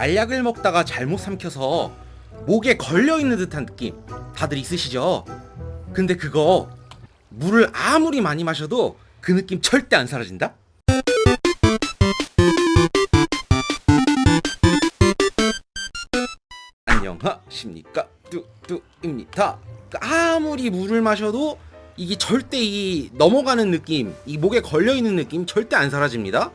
알약을 먹다가 잘못 삼켜서 목에 걸려 있는 듯한 느낌 다들 있으시죠? 근데 그거 물을 아무리 많이 마셔도 그 느낌 절대 안 사라진다? 안녕하십니까 뚜뚜입니다 아무리 물을 마셔도 이게 절대 이 넘어가는 느낌 이 목에 걸려있는 느낌 절대 안 사라집니다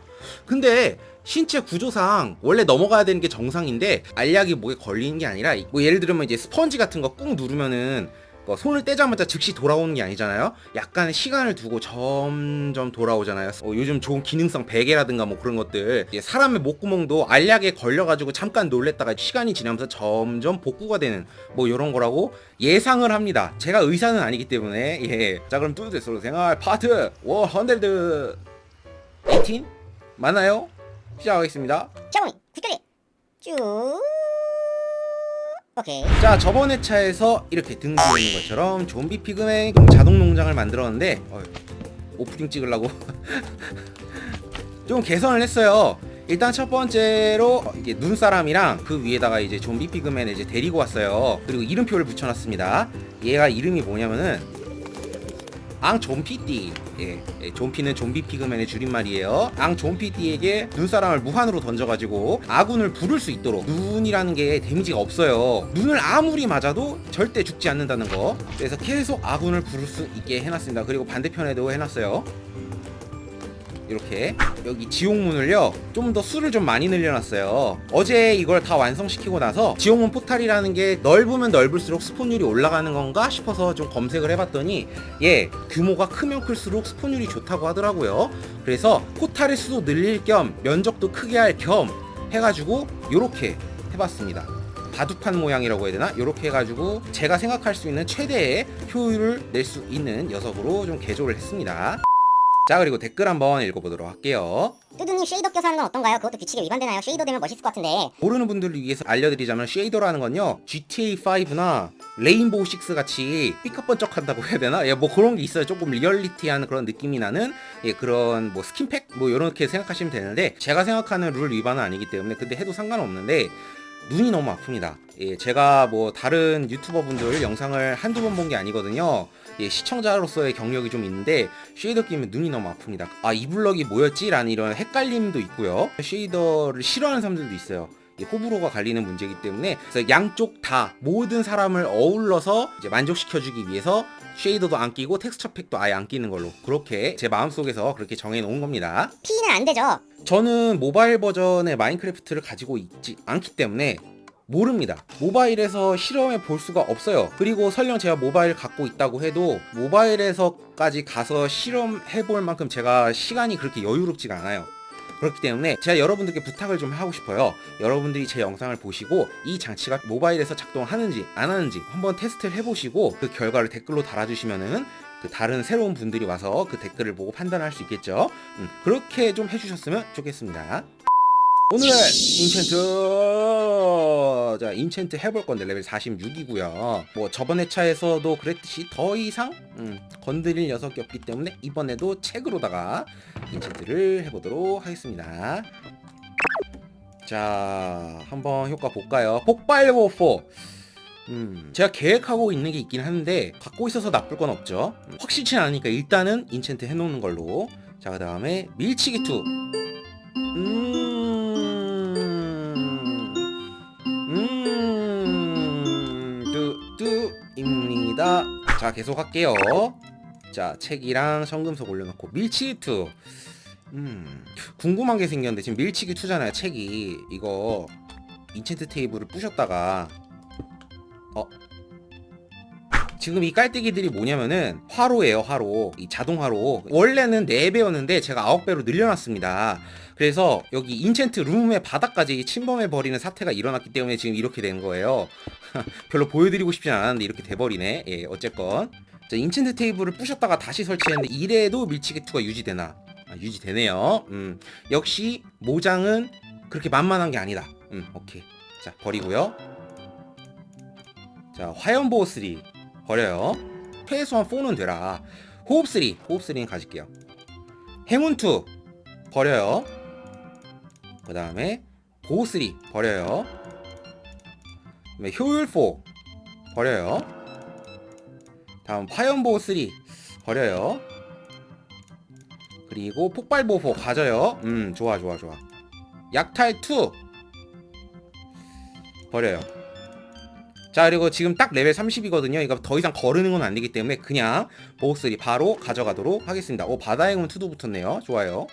근데 신체 구조상 원래 넘어가야 되는 게 정상인데 알약이 목에 걸리는 게 아니라 뭐 예를 들면 이제 스펀지 같은 거 꾹 누르면은 뭐 손을 떼자마자 즉시 돌아오는 게 아니잖아요. 약간 시간을 두고 점점 돌아오잖아요. 어, 요즘 좋은 기능성 베개라든가 뭐 그런 것들 사람의 목구멍도 알약에 걸려가지고 잠깐 놀랬다가 시간이 지나면서 점점 복구가 되는 뭐 이런 거라고 예상을 합니다. 제가 의사는 아니기 때문에 예. 자 그럼 뚜드 솔로 생활 파트 100 18 맞나요? 시작하겠습니다. 샤오미 굿돌이 쭉 오케이 자 저번 회차에서 이렇게 등지있는 것처럼 좀비 피그맨 자동 농장을 만들었는데 어휴, 오프닝 찍으려고 좀 개선을 했어요. 일단 첫 번째로 어, 이게 눈사람이랑 그 위에다가 이제 좀비 피그맨을 이제 데리고 왔어요. 그리고 이름표를 붙여놨습니다. 얘가 이름이 뭐냐면은 앙 좀피띠. 예, 예, 좀피는 좀비 피그맨의 줄임말이에요. 앙 좀피띠에게 눈사람을 무한으로 던져가지고 아군을 부를 수 있도록 눈이라는 게 데미지가 없어요. 눈을 아무리 맞아도 절대 죽지 않는다는 거. 그래서 계속 아군을 부를 수 있게 해놨습니다. 그리고 반대편에도 해놨어요. 이렇게 여기 지옥문을요 좀 더 수를 좀 많이 늘려놨어요. 어제 이걸 다 완성시키고 나서 지옥문 포탈이라는 게 넓으면 넓을수록 스폰율이 올라가는 건가 싶어서 좀 검색을 해봤더니 예 규모가 크면 클수록 스폰율이 좋다고 하더라고요. 그래서 포탈의 수도 늘릴 겸 면적도 크게 할 겸 해가지고 요렇게 해봤습니다. 바둑판 모양이라고 해야 되나? 이렇게 해가지고 제가 생각할 수 있는 최대의 효율을 낼 수 있는 녀석으로 좀 개조를 했습니다 자 그리고 댓글 한번 읽어보도록 할게요 뚜두님 쉐이더 껴서 하는 건 어떤가요? 그것도 규칙에 위반되나요? 쉐이더 되면 멋있을 것 같은데 모르는 분들을 위해서 알려드리자면 쉐이더라는 건요 GTA5나 레인보우 6 같이 삐까번쩍한다고 해야 되나? 예, 뭐 그런 게 있어요. 조금 리얼리티한 그런 느낌이 나는 예, 그런 뭐 스킨팩 뭐 이렇게 생각하시면 되는데 제가 생각하는 룰 위반은 아니기 때문에 근데 해도 상관없는데 눈이 너무 아픕니다. 예, 제가 뭐 다른 유튜버 분들 영상을 한두 번 본 게 아니거든요. 예, 시청자로서의 경력이 좀 있는데 쉐이더 끼면 눈이 너무 아픕니다. 아, 이 블럭이 뭐였지? 라는 이런 헷갈림도 있고요. 쉐이더를 싫어하는 사람들도 있어요. 이 호불호가 갈리는 문제이기 때문에 그래서 양쪽 다 모든 사람을 어울러서 이제 만족시켜주기 위해서 쉐이더도 안 끼고 텍스처 팩도 아예 안 끼는 걸로 그렇게 제 마음속에서 그렇게 정해 놓은 겁니다. P는 안 되죠 저는 모바일 버전의 마인크래프트를 가지고 있지 않기 때문에 모릅니다. 모바일에서 실험해 볼 수가 없어요. 그리고 설령 제가 모바일 갖고 있다고 해도 모바일에서까지 가서 실험해 볼 만큼 제가 시간이 그렇게 여유롭지가 않아요. 그렇기 때문에 제가 여러분들께 부탁을 좀 하고 싶어요. 여러분들이 제 영상을 보시고 이 장치가 모바일에서 작동하는지 안 하는지 한번 테스트를 해보시고 그 결과를 댓글로 달아주시면은 그 다른 새로운 분들이 와서 그 댓글을 보고 판단할 수 있겠죠. 음, 그렇게 좀 해주셨으면 좋겠습니다. 오늘 인챈트 자 인챈트 해볼 건데 레벨 46이고요. 뭐 저번 회차에서도 그랬듯이 더 이상 음, 건드릴 녀석이 없기 때문에 이번에도 책으로다가 인챈트를 해보도록 하겠습니다. 자 한번 효과 볼까요? 폭발보 4 음, 제가 계획하고 있는 게 있긴 한데 갖고 있어서 나쁠 건 없죠. 음, 확실치 않으니까 일단은 인챈트 해놓는 걸로. 자, 그 다음에 밀치기 2. 음, 뚜뚜입니다. 자, 계속 할게요. 자, 책이랑 성금석 올려놓고 밀치기 2. 음, 궁금한 게 생겼는데 지금 밀치기 2잖아요. 책이 이거 인챈트 테이블을 부셨다가 어 지금 이 깔때기들이 뭐냐면은 화로예요 화로 이 자동 화로 원래는 4배였는데 제가 9배로 늘려놨습니다 그래서 여기 인챈트 룸의 바닥까지 침범해 버리는 사태가 일어났기 때문에 지금 이렇게 된 거예요 별로 보여드리고 싶진 않았는데 이렇게 돼버리네 예 어쨌건 자, 인챈트 테이블을 부셨다가 다시 설치했는데 이래도 밀치기 2가 유지되나 아, 유지되네요 음 역시 모장은 그렇게 만만한 게 아니다 음 오케이 자 버리고요 자, 화염보호 3 버려요. 최소한 4는 되라. 호흡 3, 호흡 3는 가질게요. 행운 2 버려요. 그 다음에 3 버려요. 그다음에 효율 4 버려요. 다음 화염 보호 3 버려요. 그리고 폭발 보호 가져요. 음 좋아 좋아 좋아. 약탈 2 버려요. 자 그리고 지금 딱 레벨 30이거든요. 이거 더 이상 거르는 건 안 되기 때문에 그냥 보호 3 바로 가져가도록 하겠습니다. 오 바다행운 2도 붙었네요. 좋아요.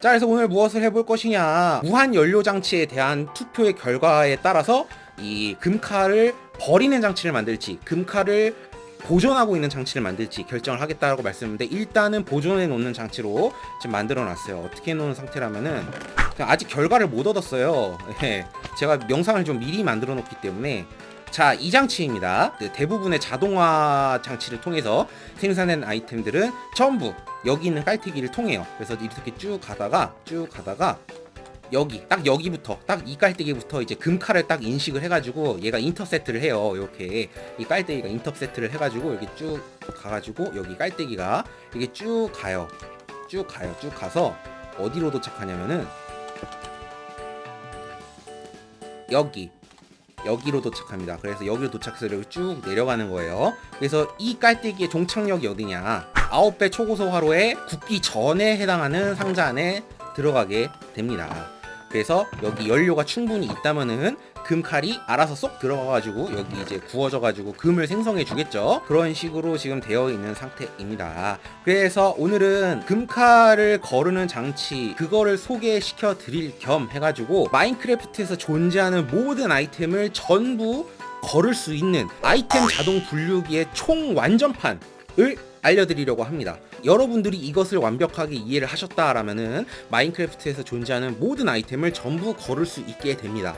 자 그래서 오늘 무엇을 해볼 것이냐? 무한 연료 장치에 대한 투표의 결과에 따라서 이 금칼을 버리는 장치를 만들지 금칼을 보존하고 있는 장치를 만들지 결정을 하겠다라고 말씀했는데 일단은 보존해 놓는 장치로 지금 만들어 놨어요. 어떻게 해 놓은 상태라면은 아직 결과를 못 얻었어요. 예, 제가 영상을 좀 미리 만들어 놓기 때문에 자, 이 장치입니다. 그 대부분의 자동화 장치를 통해서 생산된 아이템들은 전부 여기 있는 깔때기를 통해요. 그래서 이렇게 쭉 가다가 쭉 가다가 여기 딱 여기부터 딱 이 깔때기부터 이제 금칼을 딱 인식을 해가지고 얘가 인터셉트를 해요. 이렇게 이 깔때기가 인터셉트를 해가지고 여기 쭉 가가지고 여기 깔때기가 이게 쭉 가요. 쭉 가요. 쭉 가서 어디로 도착하냐면은 여기 여기로 도착합니다. 그래서 여기로 도착해서 쭉 내려가는 거예요. 그래서 이 깔때기의 종착역이 어디냐? 9배 초고속 화로에 굳기 전에 해당하는 상자 안에 들어가게 됩니다. 그래서 여기 연료가 충분히 있다면은 금칼이 알아서 쏙 들어가가지고 여기 이제 구워져가지고 금을 생성해 주겠죠. 그런 식으로 지금 되어 있는 상태입니다. 그래서 오늘은 금칼을 거르는 장치 그거를 소개시켜 드릴 겸 해가지고 마인크래프트에서 존재하는 모든 아이템을 전부 거를 수 있는 아이템 자동 분류기의 총 완전판을 알려드리려고 합니다. 여러분들이 이것을 완벽하게 이해를 하셨다라면은 마인크래프트에서 존재하는 모든 아이템을 전부 거를 수 있게 됩니다.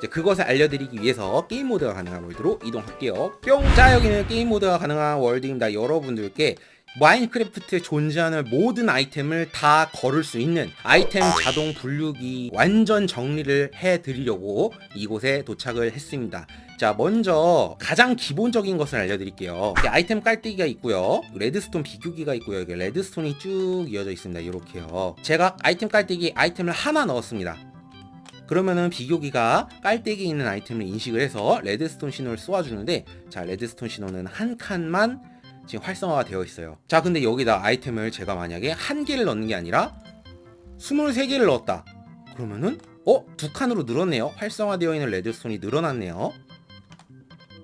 이제 그것을 알려드리기 위해서 게임 모드가 가능한 월드로 이동할게요. 뿅! 자 여기는 게임 모드가 가능한 월드입니다. 여러분들께 마인크래프트에 존재하는 모든 아이템을 다 거를 수 있는 아이템 자동 분류기 완전 정리를 해드리려고 이곳에 도착을 했습니다. 자 먼저 가장 기본적인 것을 알려드릴게요. 아이템 깔때기가 있고요. 레드스톤 비교기가 있고요. 이게 레드스톤이 쭉 이어져 있습니다. 이렇게요. 제가 아이템 깔때기 아이템을 하나 넣었습니다. 그러면은 비교기가 깔때기 있는 아이템을 인식을 해서 레드스톤 신호를 쏘아주는데 자 레드스톤 신호는 한 칸만 지금 활성화가 되어 있어요 자 근데 여기다 아이템을 제가 만약에 한 개를 넣는 게 아니라 23개를 넣었다 그러면은 어? 두 칸으로 늘었네요 활성화되어 있는 레드스톤이 늘어났네요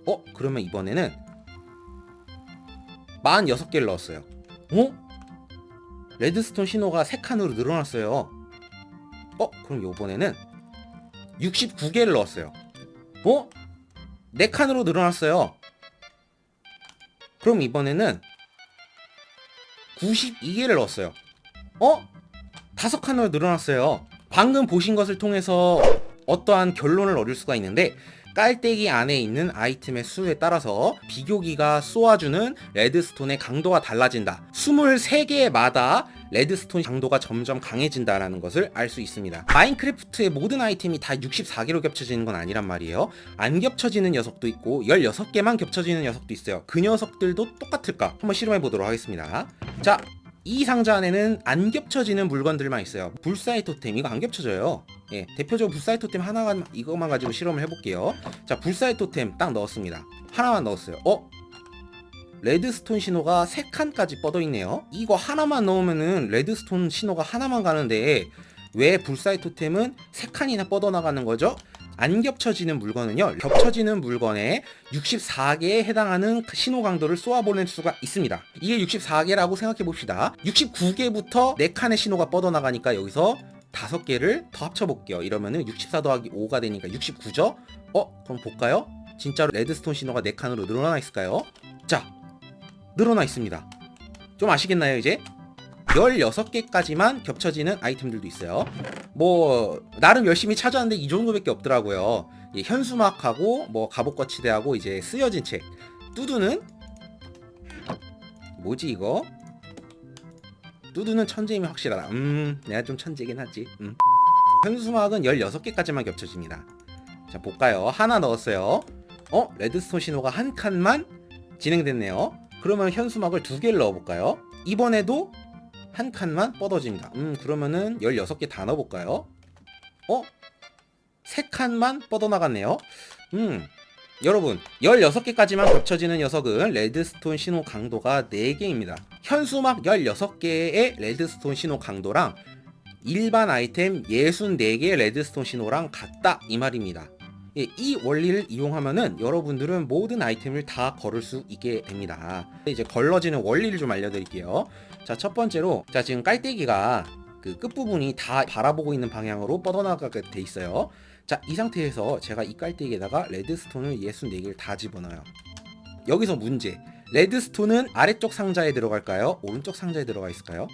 어? 그러면 이번에는 46개를 넣었어요 어? 레드스톤 신호가 3칸으로 늘어났어요 어? 그럼 요번에는 69개를 넣었어요. 어? 4칸으로 늘어났어요. 그럼 이번에는 92개를 넣었어요. 어? 5칸으로 늘어났어요. 방금 보신 것을 통해서 어떠한 결론을 얻을 수가 있는데 깔때기 안에 있는 아이템의 수에 따라서 비교기가 쏘아주는 레드스톤의 강도가 달라진다. 23개마다 레드스톤 강도가 점점 강해진다라는 것을 알 수 있습니다. 마인크래프트의 모든 아이템이 다 64개로 겹쳐지는 건 아니란 말이에요. 안 겹쳐지는 녀석도 있고 16개만 겹쳐지는 녀석도 있어요. 그 녀석들도 똑같을까? 한번 실험해 보도록 하겠습니다. 자, 이 상자 안에는 안 겹쳐지는 물건들만 있어요. 불사의 토템 이거 안 겹쳐져요. 예, 대표적으로 불사의 토템 하나만 이것만 가지고 실험을 해볼게요. 자, 불사의 토템 딱 넣었습니다. 하나만 넣었어요. 어? 레드스톤 신호가 3칸까지 뻗어 있네요. 이거 하나만 넣으면은 레드스톤 신호가 하나만 가는데 왜 불사의 토템은 3칸이나 뻗어 나가는 거죠? 안 겹쳐지는 물건은요, 겹쳐지는 물건에 64개에 해당하는 신호 강도를 쏘아보낼 수가 있습니다. 이게 64개라고 생각해 봅시다. 69개부터 4칸의 신호가 뻗어나가니까 여기서 5개를 더 합쳐볼게요. 이러면은 64 더하기 5가 되니까 69죠? 어? 그럼 볼까요? 진짜로 레드스톤 신호가 4칸으로 늘어나 있을까요? 자, 늘어나 있습니다. 좀 아시겠나요, 이제? 16개까지만 겹쳐지는 아이템들도 있어요. 뭐 나름 열심히 찾았는데 이 정도밖에 없더라고요. 이 현수막하고 뭐 갑옷거치대하고 이제 쓰여진 책. 뚜두는 뭐지 이거? 뚜두는 천재임이 확실하다. 음, 내가 좀 천재긴 하지. 음. 현수막은 16개까지만 겹쳐집니다. 자, 볼까요? 하나 넣었어요. 어? 레드스톤 신호가 한 칸만 진행됐네요. 그러면 현수막을 두 개를 넣어볼까요? 이번에도 한 칸만 뻗어집니다. 음, 그러면은 16개 다 넣어볼까요? 어? 세 칸만 뻗어나갔네요. 음, 여러분 16개까지만 겹쳐지는 녀석은 레드스톤 신호 강도가 4개입니다. 현수막 16개의 레드스톤 신호 강도랑 일반 아이템 64개의 레드스톤 신호랑 같다 이 말입니다. 예, 이 원리를 이용하면은 여러분들은 모든 아이템을 다 걸을 수 있게 됩니다. 이제 걸러지는 원리를 좀 알려드릴게요. 자, 첫 번째로 자 지금 깔때기가 그 끝부분이 다 바라보고 있는 방향으로 뻗어나가게 돼 있어요. 자, 이 상태에서 제가 이 깔때기에다가 레드스톤을 64개를 다 집어넣어요. 여기서 문제. 레드스톤은 아래쪽 상자에 들어갈까요? 오른쪽 상자에 들어가 있을까요?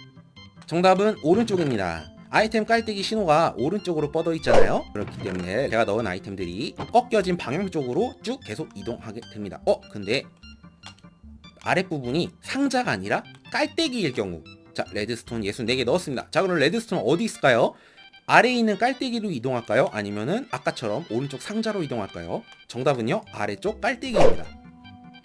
정답은 오른쪽입니다. 아이템 깔때기 신호가 오른쪽으로 뻗어 있잖아요. 그렇기 때문에 제가 넣은 아이템들이 꺾여진 방향 쪽으로 쭉 계속 이동하게 됩니다. 어, 근데 아랫부분이 상자가 아니라 깔때기일 경우 자, 레드스톤 64개 넣었습니다. 자, 그럼 레드스톤 어디 있을까요? 아래에 있는 깔때기로 이동할까요? 아니면은 아까처럼 오른쪽 상자로 이동할까요? 정답은요, 아래쪽 깔때기입니다.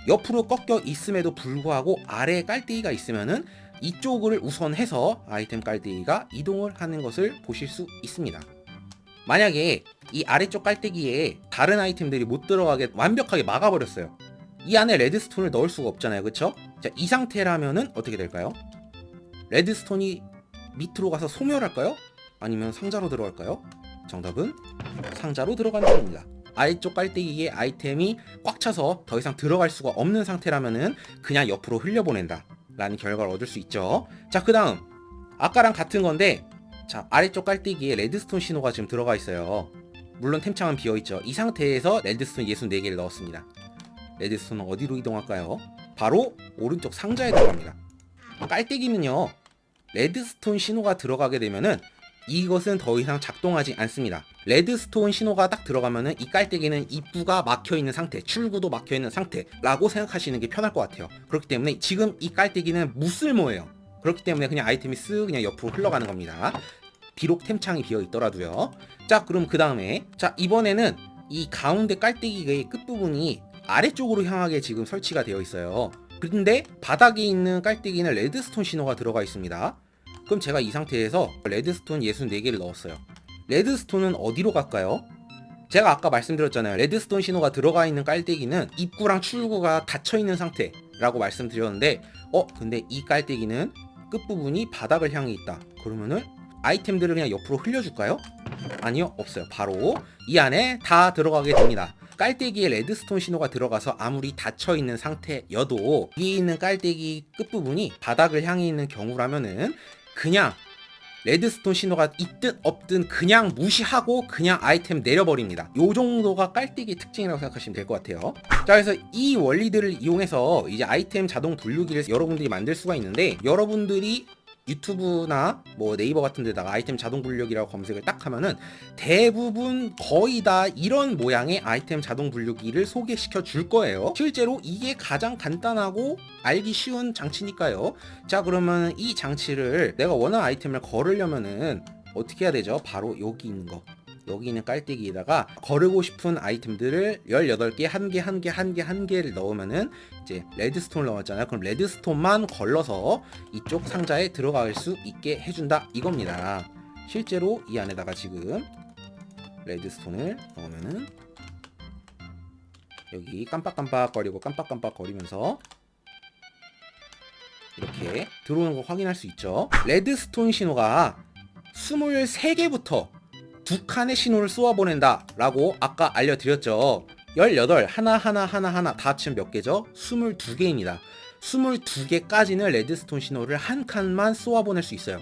옆으로 꺾여 있음에도 불구하고 아래에 깔때기가 있으면은 이쪽을 우선해서 아이템 깔때기가 이동을 하는 것을 보실 수 있습니다. 만약에 이 아래쪽 깔때기에 다른 아이템들이 못 들어가게 완벽하게 막아버렸어요. 이 안에 레드스톤을 넣을 수가 없잖아요. 그쵸? 자, 이 상태라면은 어떻게 될까요? 레드스톤이 밑으로 가서 소멸할까요? 아니면 상자로 들어갈까요? 정답은 상자로 들어간다는 겁니다. 아래쪽 깔때기에 아이템이 꽉 차서 더 이상 들어갈 수가 없는 상태라면은 그냥 옆으로 흘려보낸다. 라는 결과를 얻을 수 있죠. 자, 그 다음. 아까랑 같은 건데, 자, 아래쪽 깔때기에 레드스톤 신호가 지금 들어가 있어요. 물론 템창은 비어있죠. 이 상태에서 레드스톤 64개를 넣었습니다. 레드스톤은 어디로 이동할까요? 바로 오른쪽 상자에 들어갑니다. 깔때기는요, 레드스톤 신호가 들어가게 되면은 이것은 더 이상 작동하지 않습니다. 레드스톤 신호가 딱 들어가면은 이 깔때기는 입구가 막혀 있는 상태, 출구도 막혀 있는 상태라고 생각하시는 게 편할 것 같아요. 그렇기 때문에 지금 이 깔때기는 무쓸모예요. 그렇기 때문에 그냥 아이템이 쓱 그냥 옆으로 흘러가는 겁니다. 비록 템창이 비어 있더라도요. 자, 그럼 그 다음에 자 이번에는 이 가운데 깔때기의 끝부분이 아래쪽으로 향하게 지금 설치가 되어 있어요. 근데 바닥에 있는 깔때기는 레드스톤 신호가 들어가 있습니다. 그럼 제가 이 상태에서 레드스톤 64개를 넣었어요. 레드스톤은 어디로 갈까요? 제가 아까 말씀드렸잖아요. 레드스톤 신호가 들어가 있는 깔때기는 입구랑 출구가 닫혀 있는 상태라고 말씀드렸는데, 어, 근데 이 깔때기는 끝부분이 바닥을 향해 있다. 그러면은 아이템들을 그냥 옆으로 흘려줄까요? 아니요, 없어요. 바로 이 안에 다 들어가게 됩니다. 깔때기에 레드스톤 신호가 들어가서 아무리 닫혀 있는 상태여도 위에 있는 깔때기 끝부분이 바닥을 향해 있는 경우라면은 그냥 레드스톤 신호가 있든 없든 그냥 무시하고 그냥 아이템 내려버립니다. 요 정도가 깔때기 특징이라고 생각하시면 될 것 같아요. 자, 그래서 이 원리들을 이용해서 이제 아이템 자동 분류기를 여러분들이 만들 수가 있는데 여러분들이 유튜브나 뭐 네이버 같은 데다가 아이템 자동 분류기라고 검색을 딱 하면은 대부분 거의 다 이런 모양의 아이템 자동 분류기를 소개시켜 줄 거예요. 실제로 이게 가장 간단하고 알기 쉬운 장치니까요. 자, 그러면 이 장치를 내가 원하는 아이템을 걸으려면은 어떻게 해야 되죠? 바로 여기 있는 거. 여기 있는 깔때기에다가 거르고 싶은 아이템들을 18개, 한 개, 한 개, 한 개, 한 개를 넣으면은 이제 레드스톤을 넣었잖아요. 그럼 레드스톤만 걸러서 이쪽 상자에 들어갈 수 있게 해준다 이겁니다. 실제로 이 안에다가 지금 레드스톤을 넣으면은 여기 깜빡깜빡거리고 깜빡깜빡거리면서 이렇게 들어오는 거 확인할 수 있죠. 레드스톤 신호가 23개부터 두 칸의 신호를 쏘아 보낸다 라고 아까 알려드렸죠 18 하나하나 하나하나 다 합치면 몇 개죠? 22개입니다 22개까지는 레드스톤 신호를 한 칸만 쏘아 보낼 수 있어요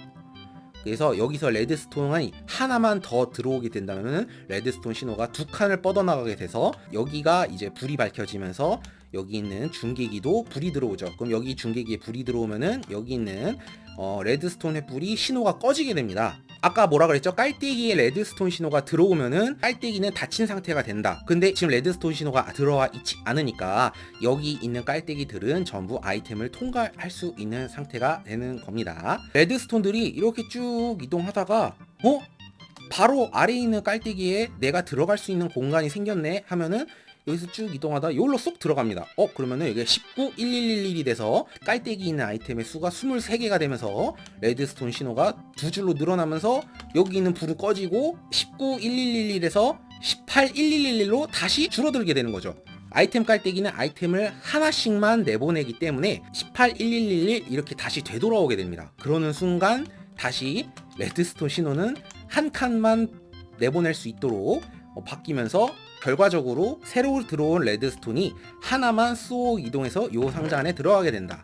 그래서 여기서 레드스톤이 하나만 더 들어오게 된다면 레드스톤 신호가 두 칸을 뻗어나가게 돼서 여기가 이제 불이 밝혀지면서 여기 있는 중계기도 불이 들어오죠. 그럼 여기 중계기에 불이 들어오면은 여기 있는 어, 레드스톤의 불이 신호가 꺼지게 됩니다. 아까 뭐라 그랬죠? 깔때기에 레드스톤 신호가 들어오면은 깔때기는 닫힌 상태가 된다. 근데 지금 레드스톤 신호가 들어와 있지 않으니까 여기 있는 깔때기들은 전부 아이템을 통과할 수 있는 상태가 되는 겁니다. 레드스톤들이 이렇게 쭉 이동하다가 어? 바로 아래에 있는 깔때기에 내가 들어갈 수 있는 공간이 생겼네 하면은 여기서 쭉 이동하다 여기로 쏙 들어갑니다. 어 그러면은 이게 19, 1111이 돼서 깔때기 있는 아이템의 수가 23개가 되면서 레드스톤 신호가 두 줄로 늘어나면서 여기 있는 불은 꺼지고 19, 1111에서 18, 1111로 다시 줄어들게 되는 거죠. 아이템 깔때기는 아이템을 하나씩만 내보내기 때문에 18, 1111 이렇게 다시 되돌아오게 됩니다. 그러는 순간 다시 레드스톤 신호는 한 칸만 내보낼 수 있도록 어, 바뀌면서 결과적으로 새로 들어온 레드스톤이 하나만 쏘 이동해서 요 상자 안에 들어가게 된다.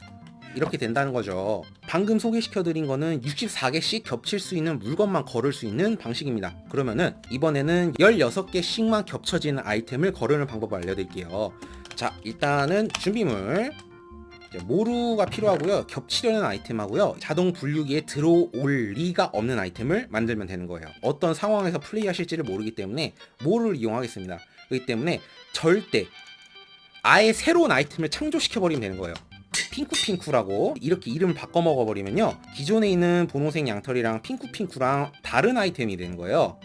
이렇게 된다는 거죠. 방금 소개시켜드린 거는 64개씩 겹칠 수 있는 물건만 걸을 수 있는 방식입니다. 그러면은 이번에는 16개씩만 겹쳐지는 아이템을 거르는 방법을 알려드릴게요. 자, 일단은 준비물. 모루가 필요하고요. 겹치려는 아이템하고요. 자동 분류기에 들어올 리가 없는 아이템을 만들면 되는 거예요. 어떤 상황에서 플레이하실지를 모르기 때문에 모루를 이용하겠습니다. 그렇기 때문에 절대 아예 새로운 아이템을 창조시켜 버리면 되는 거예요. 핑쿠핑쿠라고 이렇게 이름을 바꿔 먹어 버리면요. 기존에 있는 분홍색 양털이랑 핑쿠핑쿠랑 다른 아이템이 되는 거예요.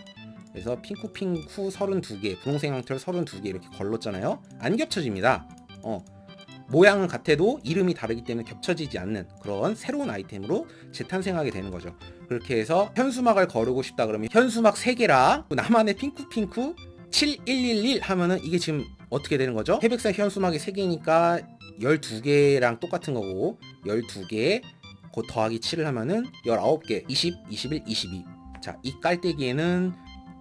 그래서 핑쿠핑쿠 32개, 분홍색 양털 32개 이렇게 걸렀잖아요. 안 겹쳐집니다. 어. 모양은 같아도 이름이 다르기 때문에 겹쳐지지 않는 그런 새로운 아이템으로 재탄생하게 되는 거죠. 그렇게 해서 현수막을 거르고 싶다 그러면 현수막 3개랑 나만의 핑쿠핑쿠 7111 하면은 이게 지금 어떻게 되는 거죠? 회백색 현수막이 3개니까 12개랑 똑같은 거고 12개 곧 더하기 7을 하면은 19개 20, 21, 22 자, 이 깔때기에는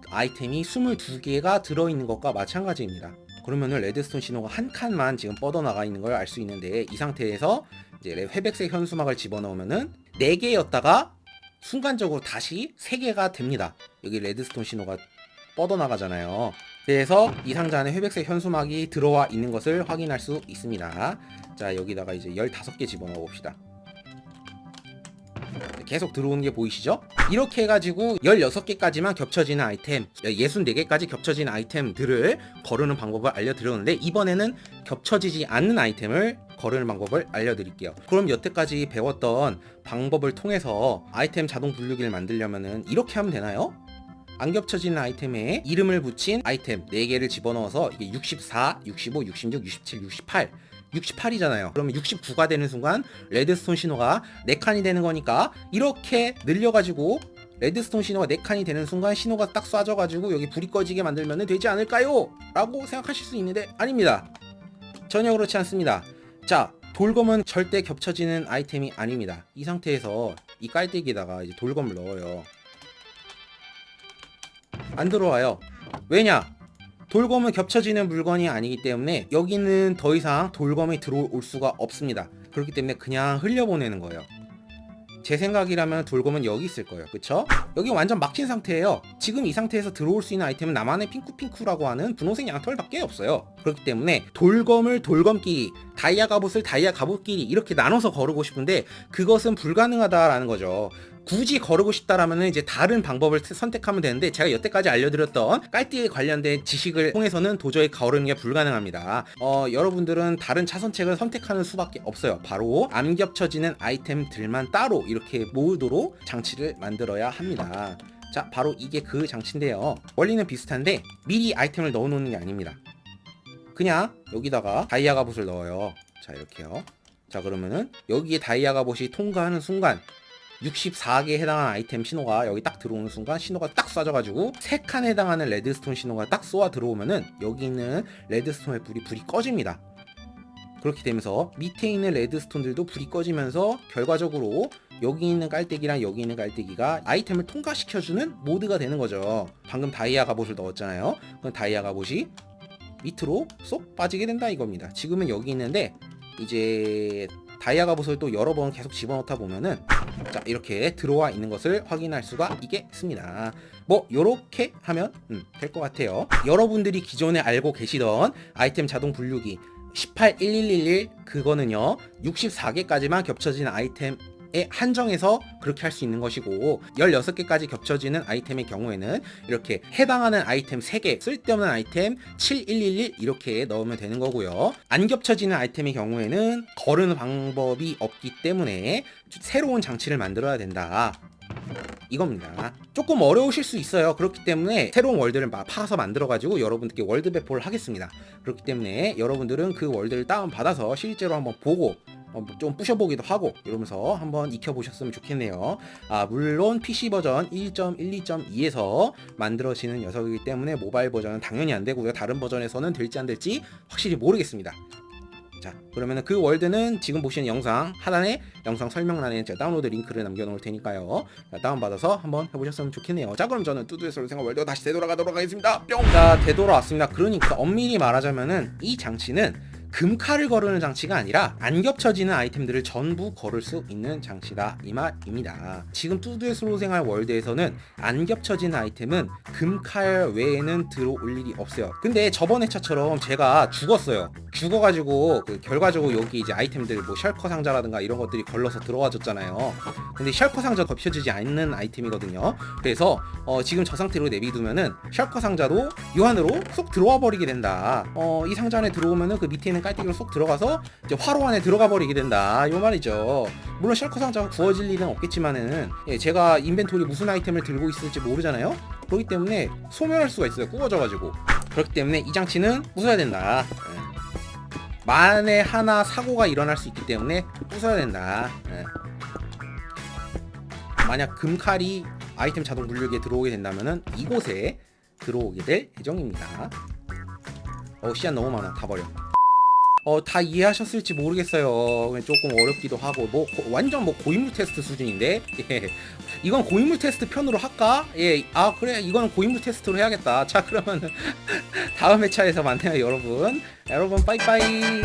아이템이 22개가 들어있는 것과 마찬가지입니다. 그러면은 레드스톤 신호가 한 칸만 지금 뻗어나가 있는 걸 알 수 있는데 이 상태에서 이제 회백색 현수막을 집어넣으면은 4개였다가 순간적으로 다시 3개가 됩니다. 여기 레드스톤 신호가 뻗어나가잖아요. 그래서 이 상자 안에 회백색 현수막이 들어와 있는 것을 확인할 수 있습니다. 자, 여기다가 이제 15개 집어넣어 봅시다. 계속 들어오는 게 보이시죠? 이렇게 해가지고 16개까지만 겹쳐지는 아이템, 64개까지 겹쳐지는 아이템들을 거르는 방법을 알려드렸는데 이번에는 겹쳐지지 않는 아이템을 거르는 방법을 알려드릴게요. 그럼 여태까지 배웠던 방법을 통해서 아이템 자동 분류기를 만들려면은 이렇게 하면 되나요? 안 겹쳐지는 아이템에 이름을 붙인 아이템 4개를 집어넣어서 이게 64, 65, 66, 67, 68 68이잖아요. 그러면 69가 되는 순간 레드스톤 신호가 4칸이 되는 거니까 이렇게 늘려가지고 레드스톤 신호가 4칸이 되는 순간 신호가 딱 쏴져가지고 여기 불이 꺼지게 만들면 되지 않을까요? 라고 생각하실 수 있는데 아닙니다. 전혀 그렇지 않습니다. 자, 돌검은 절대 겹쳐지는 아이템이 아닙니다. 이 상태에서 이 깔때기에다가 이제 돌검을 넣어요. 안 들어와요. 왜냐? 돌검은 겹쳐지는 물건이 아니기 때문에 여기는 더 이상 돌검이 들어올 수가 없습니다. 그렇기 때문에 그냥 흘려보내는 거예요. 제 생각이라면 돌검은 여기 있을 거예요. 그쵸? 여기 완전 막힌 상태예요. 지금 이 상태에서 들어올 수 있는 아이템은 나만의 핑크핑크라고 하는 분홍색 양털밖에 없어요. 그렇기 때문에 돌검을 돌검끼리, 다이아 갑옷을 다이아 갑옷끼리 이렇게 나눠서 거르고 싶은데 그것은 불가능하다라는 거죠. 굳이 거르고 싶다라면 이제 다른 방법을 트- 선택하면 되는데 제가 여태까지 알려드렸던 깔띠에 관련된 지식을 통해서는 도저히 거르는 게 불가능합니다. 어, 여러분들은 다른 차선책을 선택하는 수밖에 없어요. 바로 안 겹쳐지는 아이템들만 따로 이렇게 모으도록 장치를 만들어야 합니다. 자, 바로 이게 그 장치인데요. 원리는 비슷한데 미리 아이템을 넣어놓는 게 아닙니다. 그냥 여기다가 다이아 갑옷을 넣어요. 자, 이렇게요. 자, 그러면은 여기에 다이아 갑옷이 통과하는 순간 64개에 해당하는 아이템 신호가 여기 딱 들어오는 순간 신호가 딱 쏴져가지고 3칸에 해당하는 레드스톤 신호가 딱 쏘아 들어오면은 여기 있는 레드스톤의 불이 불이 꺼집니다. 그렇게 되면서 밑에 있는 레드스톤들도 불이 꺼지면서 결과적으로 여기 있는 깔때기랑 여기 있는 깔때기가 아이템을 통과시켜주는 모드가 되는 거죠. 방금 다이아 갑옷을 넣었잖아요. 그럼 다이아 갑옷이 밑으로 쏙 빠지게 된다 이겁니다. 지금은 여기 있는데 이제 다이아 갑옷을 또 여러 번 계속 집어넣다 보면은 자 이렇게 들어와 있는 것을 확인할 수가 있겠습니다. 뭐 요렇게 하면 음, 될 것 같아요. 여러분들이 기존에 알고 계시던 아이템 자동 분류기 181111 그거는요 64개까지만 겹쳐지는 아이템 에 한정해서 그렇게 할 수 있는 것이고 16개까지 겹쳐지는 아이템의 경우에는 이렇게 해당하는 아이템 3개 쓸데없는 아이템 7111 이렇게 넣으면 되는 거고요. 안 겹쳐지는 아이템의 경우에는 거르는 방법이 없기 때문에 새로운 장치를 만들어야 된다 이겁니다. 조금 어려우실 수 있어요. 그렇기 때문에 새로운 월드를 막 파서 만들어가지고 여러분들께 월드 배포를 하겠습니다. 그렇기 때문에 여러분들은 그 월드를 다운받아서 실제로 한번 보고 어, 좀 부셔보기도 하고 이러면서 한번 익혀보셨으면 좋겠네요. 아, 물론 PC 버전 1.12.2에서 만들어지는 녀석이기 때문에 모바일 버전은 당연히 안 되고요. 다른 버전에서는 될지 안 될지 확실히 모르겠습니다. 자, 그러면은 그 월드는 지금 보시는 영상 하단에 영상 설명란에 제가 다운로드 링크를 남겨놓을 테니까요. 자, 다운받아서 한번 해보셨으면 좋겠네요. 자, 그럼 저는 뚜두의 솔 생활 월드 다시 되돌아가도록 하겠습니다. 뿅! 자, 되돌아왔습니다. 그러니까 엄밀히 말하자면은 이 장치는 금칼을 거르는 장치가 아니라 안 겹쳐지는 아이템들을 전부 걸을 수 있는 장치다 이 말입니다. 지금 뚜두의 솔로 생활 월드에서는 안 겹쳐지는 아이템은 금칼 외에는 들어올 일이 없어요. 근데 저번 회차처럼 제가 죽었어요. 죽어가지고 그 결과적으로 여기 이제 아이템들 뭐 셜커 상자라든가 이런 것들이 걸러서 들어와줬잖아요. 근데 셜커 상자 겹쳐지지 않는 아이템이거든요. 그래서 어, 지금 저 상태로 내비두면은 셜커 상자도 요 안으로 쏙 들어와 버리게 된다. 어, 이 상자 안에 들어오면은 그 밑에 있는 깔때기로 쏙 들어가서 이제 화로 안에 들어가 버리게 된다. 요 말이죠. 물론 셜커 상자가 구워질 일은 없겠지만은 예, 제가 인벤토리 무슨 아이템을 들고 있을지 모르잖아요. 그렇기 때문에 소멸할 수가 있어요. 구워져 가지고. 그렇기 때문에 이 장치는 부숴야 된다. 예. 만에 하나 사고가 일어날 수 있기 때문에 부숴야 된다. 예. 만약 금칼이 아이템 자동 분류기에 들어오게 된다면은 이곳에 들어오게 될 예정입니다. 어 씨앗 너무 많아 다 버려. 어 다 이해하셨을지 모르겠어요. 조금 어렵기도 하고 뭐 고- 완전 뭐 고인물 테스트 수준인데 예. 이건 고인물 테스트 편으로 할까? 예. 아 그래 이건 고인물 테스트로 해야겠다. 자 그러면 다음 회차에서 만나요 여러분. 여러분 빠이빠이.